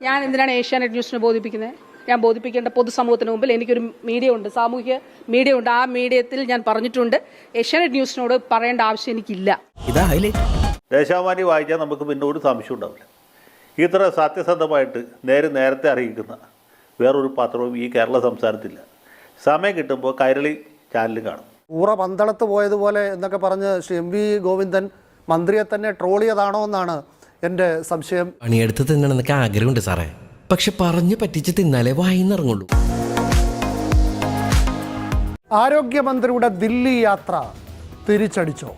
ഞാൻ എന്തിനാണ് ഏഷ്യാനെറ്റ് ന്യൂസിനെ ബോധിപ്പിക്കുന്നത്? ഞാൻ ബോധിപ്പിക്കേണ്ട പൊതുസമൂഹത്തിന് മുമ്പിൽ എനിക്കൊരു മീഡിയ ഉണ്ട് സാമൂഹ്യ മീഡിയ ഉണ്ട്. ആ മീഡിയത്തിൽ ഞാൻ പറഞ്ഞിട്ടുണ്ട് ഏഷ്യാനെറ്റ് ന്യൂസിനോട് പറയേണ്ട ആവശ്യം എനിക്കില്ല. ദേശാഭിമാനി വായിച്ചാൽ നമുക്ക് പിന്നെ ഒരു സംശയം ഉണ്ടാവില്ല. ഇത്ര സത്യസന്ധമായിട്ട് നേരെ നേരത്തെ അറിയിക്കുന്ന വേറൊരു പത്രവും ഈ കേരള സംസ്ഥാനത്തില്ല. സമയം കിട്ടുമ്പോൾ കൈരളി ചാനലിൽ കാണും. ഊറ പന്തളത്ത് പോയതുപോലെ എന്നൊക്കെ പറഞ്ഞ് ശ്രീ എം വി ഗോവിന്ദൻ മന്ത്രിയെ തന്നെ ട്രോളിയതാണോ എന്നാണ് എന്റെ സംശയം പണിയെടുത്ത് തിന്നണമെന്നൊക്കെ ആഗ്രഹമുണ്ട് സാറേ. പക്ഷെ പറഞ്ഞു പറ്റിച്ച് തിന്നാലേ വായിന്നിറങ്ങുള്ളൂ. ആരോഗ്യമന്ത്രിയുടെ ദില്ലി യാത്ര തിരിച്ചടിച്ചോ?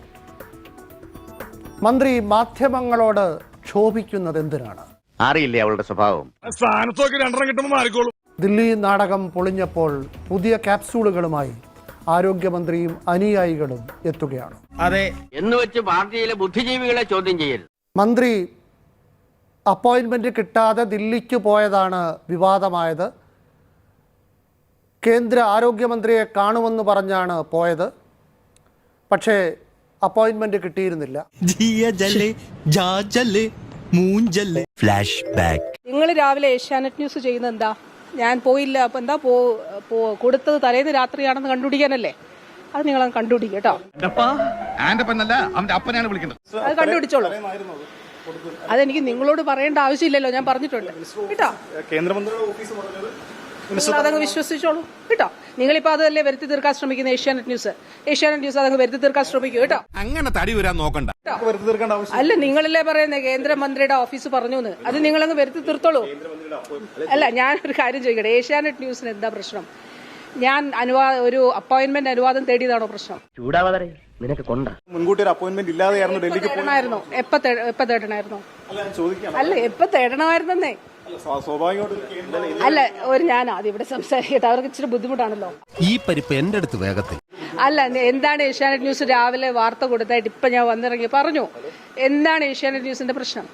മന്ത്രി മാധ്യമങ്ങളോട് ക്ഷോഭിക്കുന്നത് എന്തിനാണ്? അറിയില്ലേ അവളുടെ സ്വഭാവം? സ്ഥാനത്തൊക്കെ രണ്ടെണ്ണം കിട്ടുമ്പോൾ മാറിക്കോളും. ദില്ലി നാടകം പൊളിഞ്ഞപ്പോൾ പുതിയ ക്യാപ്സൂളുകളുമായി ആരോഗ്യമന്ത്രിയും അനുയായികളും എത്തുകയാണ്. എന്ന് വെച്ച് പാർട്ടിയിലെ ബുദ്ധിജീവികളെ ചോദ്യം ചെയ്യരുത്. മന്ത്രി അപ്പോയിൻമെന്റ് കിട്ടാതെ ദില്ലിക്ക് പോയതാണ് വിവാദമായത്. കേന്ദ്ര ആരോഗ്യമന്ത്രിയെ കാണുമെന്ന് പറഞ്ഞാണ് പോയത്. പക്ഷേ അപ്പോയിൻമെന്റ് കിട്ടിയിരുന്നില്ല. ഫ്ലാഷ് ബാക്ക് നിങ്ങൾ രാവിലെ ഏഷ്യാനെറ്റ് ന്യൂസ് ചെയ്യുന്നത് എന്താ? ഞാൻ പോയില്ല അപ്പൊ എന്താ പോ പോ- കൊടുത്തത് തലേന്ന് രാത്രിയാണെന്ന് കണ്ടുപിടിക്കാനല്ലേ? അത് നിങ്ങൾ കണ്ടുപിടിക്കട്ടോ കേട്ടോ. അത് കണ്ടുപിടിച്ചോളൂ. അതെനിക്ക് നിങ്ങളോട് പറയേണ്ട ആവശ്യമില്ലല്ലോ ഞാൻ പറഞ്ഞിട്ടുണ്ട്. കേട്ടോ? നിങ്ങൾ അതങ്ങ് വിശ്വസിച്ചോളൂ. കേട്ടോ? നിങ്ങളിപ്പോ അതല്ലേ വരുത്തി തീർക്കാൻ ശ്രമിക്കുന്ന ഏഷ്യാനെറ്റ് ന്യൂസ്? ഏഷ്യാനെറ്റ് ന്യൂസ് അതങ്ങ് വരുത്തി തീർക്കാൻ ശ്രമിക്കൂ കേട്ടോ? അങ്ങനെ തടി വരാൻ നോക്കണ്ട. അല്ല നിങ്ങളല്ലേ പറയുന്നത് കേന്ദ്രമന്ത്രിയുടെ ഓഫീസ് പറഞ്ഞു എന്ന് അത് നിങ്ങളങ്ങ് വരുത്തി തീർത്തോളൂ. അല്ല ഞാൻ ഒരു കാര്യം ചോദിക്കട്ടെ. ഏഷ്യാനെറ്റ് ന്യൂസിന് എന്താ പ്രശ്നം? ഞാൻ അനുവാദം ഒരു അപ്പോയിന്റ്മെന്റ് അനുവാദം തേടിയതാണോ പ്രശ്നം? ചൂടാവാതെ നിനക്ക് കൊണ്ട. മുൻകൂട്ടി ഒരു അപ്പോയിന്റ്മെന്റ് ഇല്ലാതെയായിരുന്നു ഡൽഹിക്ക് തേടണമായിരുന്നോ? എപ്പ തേ- എപ്പ തേടണമായിരുന്നോ? അല്ല ഞാൻ ചോദിക്കാം. അല്ല എപ്പ തേടണമായിരുന്നേ അല്ല, സ്വാ- സ്വാഭാവികമായിട്ടും അല്ല ഒരു ഞാൻ ആദ്യം ഇവിടെ സംസാരിക്കട്ടെ. അവർക്ക് ഇച്ചിരി ബുദ്ധിമുട്ടാണല്ലോ. ഈ പരിപ്പ് എന്റെ അടുത്ത് വേഗത്തിൽ. അല്ല നി- എന്താണ് ഏഷ്യാനെറ്റ് ന്യൂസ് രാവിലെ വാർത്ത കൊടുത്തായിട്ട് ഇപ്പൊ ഞാൻ വന്നിറങ്ങി? പറഞ്ഞു. എന്താണ് ഏഷ്യാനെറ്റ് ന്യൂസിന്റെ പ്രശ്നം?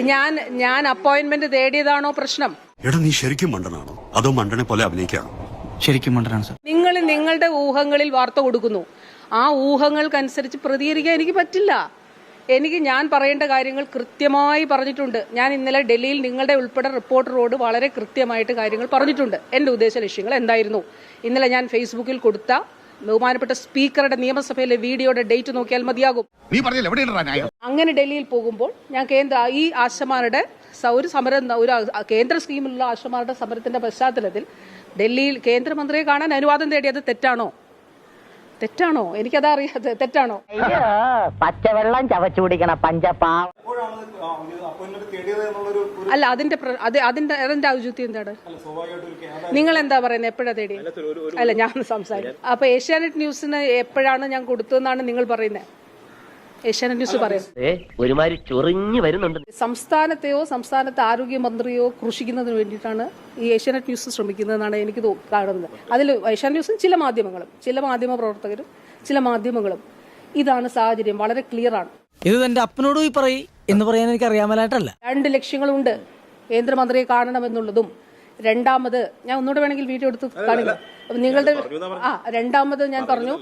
ഞാൻ ഞാൻ അപ്പോയിന്റ്മെന്റ് തേടിയതാണോ പ്രശ്നം? എടാ നീ ശരിക്കും മണ്ടനാണോ? അതോ മണ്ടനെ പോലെ അഭിനയിക്കാണോ? ശരിക്കും മണ്ടനാണ് സർ. നിങ്ങൾ നിങ്ങളുടെ ഊഹങ്ങളിൽ വാർത്ത കൊടുക്കുന്നു. ആ ഊഹങ്ങൾക്കനുസരിച്ച് പ്രതികരിക്കാൻ എനിക്ക് പറ്റില്ല. എനിക്ക് ഞാൻ പറയേണ്ട കാര്യങ്ങൾ കൃത്യമായി പറഞ്ഞിട്ടുണ്ട്. ഞാൻ ഇന്നലെ ഡൽഹിയിൽ നിങ്ങളുടെ ഉൾപ്പെടെ റിപ്പോർട്ടറോട് വളരെ കൃത്യമായിട്ട് കാര്യങ്ങൾ പറഞ്ഞിട്ടുണ്ട്. എന്റെ ഉദ്ദേശ ലക്ഷ്യങ്ങൾ എന്തായിരുന്നു? ഇന്നലെ ഞാൻ ഫേസ്ബുക്കിൽ കൊടുത്ത ബഹുമാനപ്പെട്ട സ്പീക്കറുടെ നിയമസഭയിലെ വീഡിയോയുടെ ഡേറ്റ് നോക്കിയാൽ മതിയാകും. അങ്ങനെ ഡൽഹിയിൽ പോകുമ്പോൾ ഞാൻ കേന്ദ്ര ഈ ആശമാരുടെ ഒരു സമരം ഒരു കേന്ദ്ര സ്കീമിലുള്ള ആശമാരുടെ സമരത്തിന്റെ പശ്ചാത്തലത്തിൽ ഡൽഹിയിൽ കേന്ദ്രമന്ത്രിയെ കാണാൻ അനുവാദം തേടിയത് തെറ്റാണോ? തെറ്റാണോ? എനിക്കതാ അറിയാതെ തെറ്റാണോ പച്ചവെള്ളം ചവച്ചു കുടിക്കണ പഞ്ചപ്പാ. അല്ല അതിന്റെ അതിന്റെ അതിന്റെ ഔചിത്യം എന്താണ്? നിങ്ങൾ എന്താ പറയുന്നത് എപ്പോഴാ തേടി? അല്ല ഞാൻ സംസാരിക്കും. അപ്പൊ ഏഷ്യാനെറ്റ് ന്യൂസിന് എപ്പോഴാണ് ഞാൻ കൊടുത്തതെന്നാണ് നിങ്ങൾ പറയുന്നത് ഏഷ്യാനെറ്റ് ന്യൂസ് ഒരുമാതിരി ചൊറിഞ്ഞു വരുന്നുണ്ട്. സംസ്ഥാനത്തെയോ സംസ്ഥാനത്തെ ആരോഗ്യ മന്ത്രിയോ ക്രൂശിക്കുന്നതിന് വേണ്ടിയിട്ടാണ് ഈ ഏഷ്യാനെറ്റ് ന്യൂസ് ശ്രമിക്കുന്നതെന്നാണ് എനിക്ക് കാണുന്നത്. അതിൽ ഏഷ്യാനെറ്റ് ന്യൂസും ചില മാധ്യമങ്ങളും ചില മാധ്യമ പ്രവർത്തകരും ചില മാധ്യമങ്ങളും ഇതാണ് സാഹചര്യം. വളരെ ക്ലിയർ ആണ്. ഇത് എന്റെ അപ്പനോട് പോയി പറയും എന്ന് പറയാൻ എനിക്ക് അറിയാമലായിട്ടല്ല. രണ്ട് ലക്ഷ്യങ്ങളുണ്ട്. കേന്ദ്രമന്ത്രിയെ കാണണമെന്നുള്ളതും രണ്ടാമത് ഞാൻ ഒന്നുകൂടെ വേണമെങ്കിൽ വീഡിയോ എടുത്ത് കാണിക്കാം. അപ്പൊ നിങ്ങളുടെ ആ രണ്ടാമത് ഞാൻ പറഞ്ഞു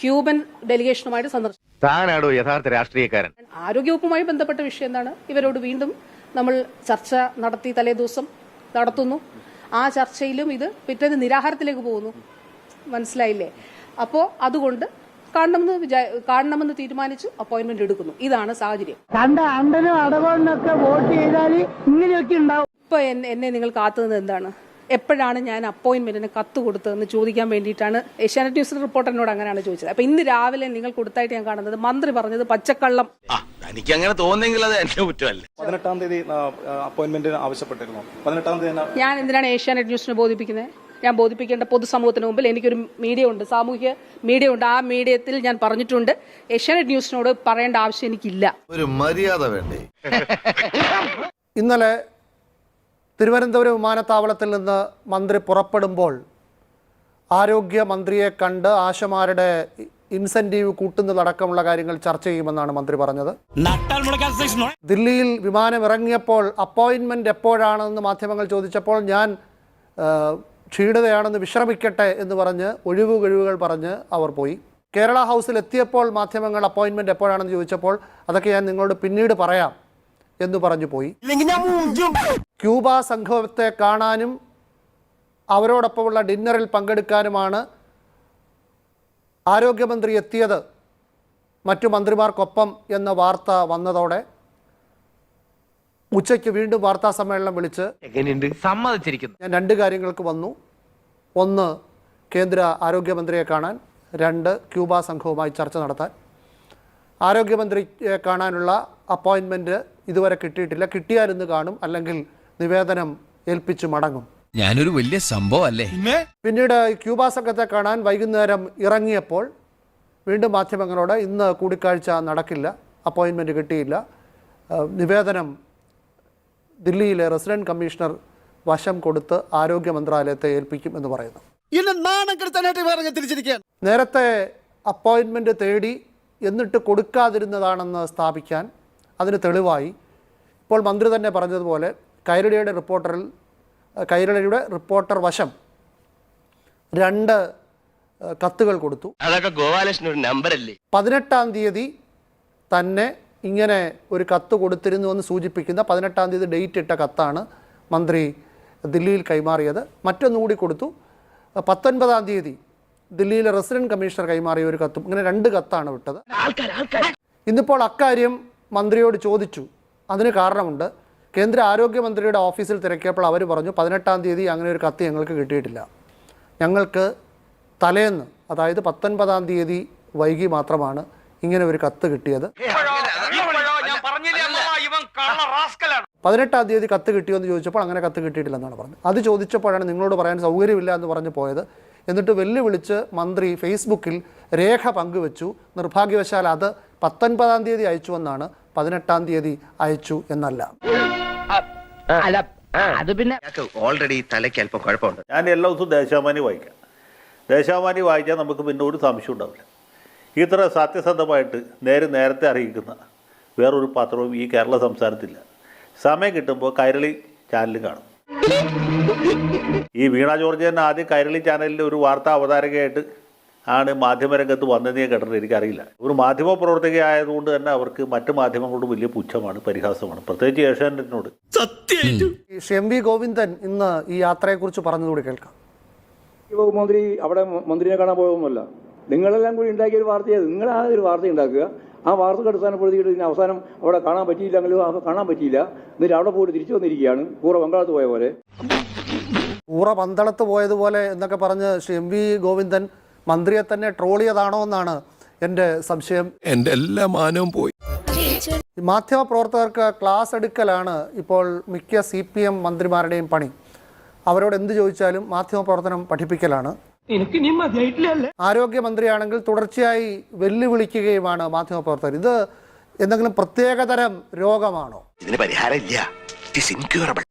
ക്യൂബൻ ഡെലിഗേഷനുമായിട്ട് സന്ദർശനം താനാടോ യഥാർത്ഥ രാഷ്ട്രീയക്കാരൻ? ആരോഗ്യവകുപ്പുമായി ബന്ധപ്പെട്ട വിഷയം എന്താണ്? ഇവരോട് വീണ്ടും നമ്മൾ ചർച്ച നടത്തി തലേ ദിവസം നടത്തുന്നു. ആ ചർച്ചയിലും ഇത് പിറ്റേന്ന് നിരാഹാരത്തിലേക്ക് പോകുന്നു. മനസ്സിലായില്ലേ? അപ്പോൾ അതുകൊണ്ട് കാണണമെന്ന് വിചാ കാണണമെന്ന് തീരുമാനിച്ചു അപ്പോയിന്റ്മെന്റ് എടുക്കുന്നു. ഇതാണ് സാഹചര്യം. കണ്ട അണ്ടനും അടവണ്ണൊക്കെ വോട്ട് ചെയ്താൽ ഇങ്ങനെയൊക്കെ ഉണ്ടാവും. ഇപ്പൊ എന്നെ നിങ്ങൾ കാത്തുന്നത് എന്താണ്? എപ്പോഴാണ് ഞാൻ അപ്പോയിന്റ്മെന്റിന് കത്ത് കൊടുത്തതെന്ന് ചോദിക്കാൻ വേണ്ടിയിട്ടാണ് ഏഷ്യാനെറ്റ് ന്യൂസ് റിപ്പോർട്ടറിനോട് അങ്ങനെയാണ് ചോദിച്ചത്. അപ്പൊ ഇന്ന് രാവിലെ നിങ്ങൾ കൊടുത്തായിട്ട് ഞാൻ കാണുന്നത് മന്ത്രി പറഞ്ഞത് പച്ചക്കള്ളം. എനിക്ക് അങ്ങനെ തോന്നുന്നെങ്കിൽ അത് എന്റെ കുറ്റമല്ല. പതിനെട്ടാം തീയതി അപ്പോയിന്റ്മെന്റ് ആവശ്യപ്പെട്ടിരുന്നു. പതിനെട്ടാം തീയതി ഞാൻ എന്തിനാണ് ഏഷ്യാനെറ്റ് ന്യൂസിനെ ബോധിപ്പിക്കുന്നത് ഞാൻ ബോധിപ്പിക്കേണ്ട പൊതുസമൂഹത്തിന് മുമ്പിൽ എനിക്കൊരു മീഡിയ ഉണ്ട് സാമൂഹ്യ മീഡിയ ഉണ്ട്. ആ മീഡിയത്തിൽ ഞാൻ പറഞ്ഞിട്ടുണ്ട് ഏഷ്യാനെറ്റ് ന്യൂസിനോട് പറയേണ്ട ആവശ്യം എനിക്കില്ല. ഒരു മര്യാദ വേണ്ടേ? ഇന്നലെ തിരുവനന്തപുരം വിമാനത്താവളത്തിൽ നിന്ന് മന്ത്രി പുറപ്പെടുമ്പോൾ ആരോഗ്യമന്ത്രിയെ കണ്ട് ആശമാരുടെ ഇൻസെന്റീവ് കൂട്ടുന്നതടക്കമുള്ള കാര്യങ്ങൾ ചർച്ച ചെയ്യുമെന്നാണ് മന്ത്രി പറഞ്ഞത്. ദില്ലിയിൽ വിമാനം ഇറങ്ങിയപ്പോൾ അപ്പോയിൻമെന്റ് എപ്പോഴാണെന്ന് മാധ്യമങ്ങൾ ചോദിച്ചപ്പോൾ ഞാൻ ക്ഷീണിതയാണെന്ന് വിശ്രമിക്കട്ടെ എന്ന് പറഞ്ഞ് ഒഴിവു കഴിവുകൾ പറഞ്ഞ് അവർ പോയി. കേരള ഹൗസിൽ എത്തിയപ്പോൾ മാധ്യമങ്ങൾ അപ്പോയിൻമെന്റ് എപ്പോഴാണെന്ന് ചോദിച്ചപ്പോൾ അതൊക്കെ ഞാൻ നിങ്ങളോട് പിന്നീട് പറയാം എന്ന് പറഞ്ഞു പോയി. ക്യൂബ സംഘത്തെ കാണാനും അവരോടൊപ്പമുള്ള ഡിന്നറിൽ പങ്കെടുക്കാനുമാണ് ആരോഗ്യമന്ത്രി എത്തിയത് മറ്റു മന്ത്രിമാർക്കൊപ്പം എന്ന വാർത്ത വന്നതോടെ ഉച്ചയ്ക്ക് വീണ്ടും വാർത്താ സമ്മേളനം വിളിച്ച് സമ്മതിച്ചിരിക്കുന്നു. ഞാൻ രണ്ട് കാര്യങ്ങൾക്ക് വന്നു. ഒന്ന് കേന്ദ്ര ആരോഗ്യമന്ത്രിയെ കാണാൻ. രണ്ട് ക്യൂബ സംഘവുമായി ചർച്ച നടത്താൻ. ആരോഗ്യമന്ത്രിയെ കാണാനുള്ള അപ്പോയിൻമെന്റ് ഇതുവരെ കിട്ടിയിട്ടില്ല. കിട്ടിയാലിന്ന് കാണും. അല്ലെങ്കിൽ നിവേദനം ഏൽപ്പിച്ചു മടങ്ങും. ഞാനൊരു വലിയ സംഭവം അല്ലേ പിന്നീട് ക്യൂബ സംഘത്തെ കാണാൻ വൈകുന്നേരം ഇറങ്ങിയപ്പോൾ വീണ്ടും മാധ്യമങ്ങളോട് ഇന്ന് കൂടിക്കാഴ്ച നടക്കില്ല അപ്പോയിൻമെന്റ് കിട്ടിയില്ല. നിവേദനം ദില്ലിയിലെ റെസിഡന്റ് കമ്മീഷണർ വശം കൊടുത്ത് ആരോഗ്യ മന്ത്രാലയത്തെ ഏൽപ്പിക്കും എന്ന് പറയുന്നു. നേരത്തെ അപ്പോയിൻമെന്റ് തേടി എന്നിട്ട് കൊടുക്കാതിരുന്നതാണെന്ന് സ്ഥാപിക്കാൻ അതിന് തെളിവായി. ഇപ്പോൾ മന്ത്രി തന്നെ പറഞ്ഞതുപോലെ കൈരളിയുടെ റിപ്പോർട്ടറിൽ കൈരളിയുടെ റിപ്പോർട്ടർ വശം രണ്ട് കത്തുകൾ കൊടുത്തു. അതൊക്കെ ഗോപാലകൃഷ്ണൻ ഒരു അല്ലേ പതിനെട്ടാം തീയതി തന്നെ ഇങ്ങനെ ഒരു കത്ത് കൊടുത്തിരുന്നു എന്ന് സൂചിപ്പിക്കുന്ന പതിനെട്ടാം തീയതി ഡേറ്റ് ഇട്ട കത്താണ് മന്ത്രി ദില്ലിയിൽ കൈമാറിയത്. മറ്റൊന്നുകൂടി കൊടുത്തു. പത്തൊൻപതാം തീയതി ദില്ലിയിലെ റെസിഡന്റ് കമ്മീഷണർ കൈമാറിയ ഒരു കത്തും. ഇങ്ങനെ രണ്ട് കത്താണ് വിട്ടത്. ഇന്നിപ്പോൾ അക്കാര്യം മന്ത്രിയോട് ചോദിച്ചു. അതിന് കാരണമുണ്ട്. കേന്ദ്ര ആരോഗ്യമന്ത്രിയുടെ ഓഫീസിൽ തിരക്കിയപ്പോൾ അവർ പറഞ്ഞു പതിനെട്ടാം തീയതി അങ്ങനെ ഒരു കത്ത് ഞങ്ങൾക്ക് കിട്ടിയിട്ടില്ല. ഞങ്ങൾക്ക് തലേന്ന് അതായത് പത്തൊൻപതാം തീയതി വൈകി മാത്രമാണ് ഇങ്ങനെ ഒരു കത്ത് കിട്ടിയത്. പതിനെട്ടാം തീയതി കത്ത് കിട്ടിയോ എന്ന് ചോദിച്ചപ്പോൾ അങ്ങനെ കത്ത് കിട്ടിയിട്ടില്ലെന്നാണ് പറഞ്ഞത്. അത് ചോദിച്ചപ്പോഴാണ് നിങ്ങളോട് പറയാൻ സൗകര്യമില്ല എന്ന് പറഞ്ഞു പോയത്. എന്നിട്ട് വെല്ലുവിളിച്ച് മന്ത്രി ഫേസ്ബുക്കിൽ രേഖ പങ്കുവെച്ചു. നിർഭാഗ്യവശാൽ അത് പത്തൊൻപതാം തീയതി അയച്ചു എന്നാണ് പതിനെട്ടാം തീയതി അയച്ചു എന്നല്ല. അല്ല അത് പിന്നെ ഓൾറെഡി തലയ്ക്ക് അല്പം കുഴപ്പമുണ്ട്. ഞാൻ എല്ലാ ദിവസവും ദേശാമാനി വായിക്കാം. ദേശാമാനി വായിച്ചാൽ നമുക്ക് പിന്നെ ഒരു സംശയം ഉണ്ടാവില്ല. ഇത്ര സത്യസന്ധമായിട്ട് നേരെ നേരത്തെ അറിയിക്കുന്ന വേറൊരു പത്രവും ഈ കേരള സംസ്ഥാനത്തില്ല സമയം കിട്ടുമ്പോൾ കൈരളി ചാനലും കാണും. ഈ വീണ ജോർജ് തന്നെ ആദ്യം കൈരളി ചാനലിൽ ഒരു വാർത്താ അവതാരകയായിട്ട് ആണ് മാധ്യമരംഗത്ത് വന്നതെന്ന് ഞാൻ കേട്ടിട്ട് എനിക്കറിയില്ല. ഒരു മാധ്യമ പ്രവർത്തകയായതുകൊണ്ട് തന്നെ അവർക്ക് മറ്റു മാധ്യമങ്ങളോട് വലിയ പുച്ഛമാണ് പരിഹാസമാണ്. പ്രത്യേകിച്ച് ഏഷ്യാനെറ്റിനോട് സത്യം എം വി ഗോവിന്ദൻ ഇന്ന് ഈ യാത്രയെക്കുറിച്ച് പറഞ്ഞതുകൂടി കേൾക്കാം. മന്ത്രി അവിടെ മന്ത്രിനെ കാണാൻ പോയൊന്നുമല്ല നിങ്ങളെല്ലാം കൂടി ഉണ്ടാക്കിയ ഒരു വാർത്തയാണ് നിങ്ങൾ ആ ഒരു വാർത്ത ഉണ്ടാക്കുക. ആ വാർത്ത അടിസ്ഥാനപ്പെടുത്തിയിട്ട് ഇതിന് അവസാനം അവിടെ കാണാൻ പറ്റിയില്ല അങ്ങനെ കാണാൻ പറ്റിയില്ല. എന്നിട്ട് അവിടെ പോയിട്ട് തിരിച്ചു വന്നിരിക്കുകയാണ്. പൂർവ പങ്കാളത്ത് പോയ പോലെ. കൂറ പന്തളത്ത് പോയതുപോലെ എന്നൊക്കെ പറഞ്ഞ് ശ്രീ എം വി ഗോവിന്ദൻ മന്ത്രിയെ തന്നെ ട്രോൾ ചെയ്തതാണോ എന്നാണ് എന്റെ സംശയം. എന്റെ എല്ലാ മാനവും പോയി. മാധ്യമ പ്രവർത്തകർക്ക് ക്ലാസ് എടുക്കലാണ് ഇപ്പോൾ മിക്ക സി പി എം മന്ത്രിമാരുടെയും പണി. അവരോട് എന്ത് ചോദിച്ചാലും മാധ്യമ പ്രവർത്തനം പഠിപ്പിക്കലാണ് ആരോഗ്യമന്ത്രിയാണെങ്കിൽ തുടർച്ചയായി വെല്ലുവിളിക്കുകയുമാണ് മാധ്യമപ്രവർത്തകർ. ഇത് എന്തെങ്കിലും പ്രത്യേകതരം രോഗമാണോ? ഇതിന് പരിഹാരമില്ല. ഇൻക്യൂറബിൾ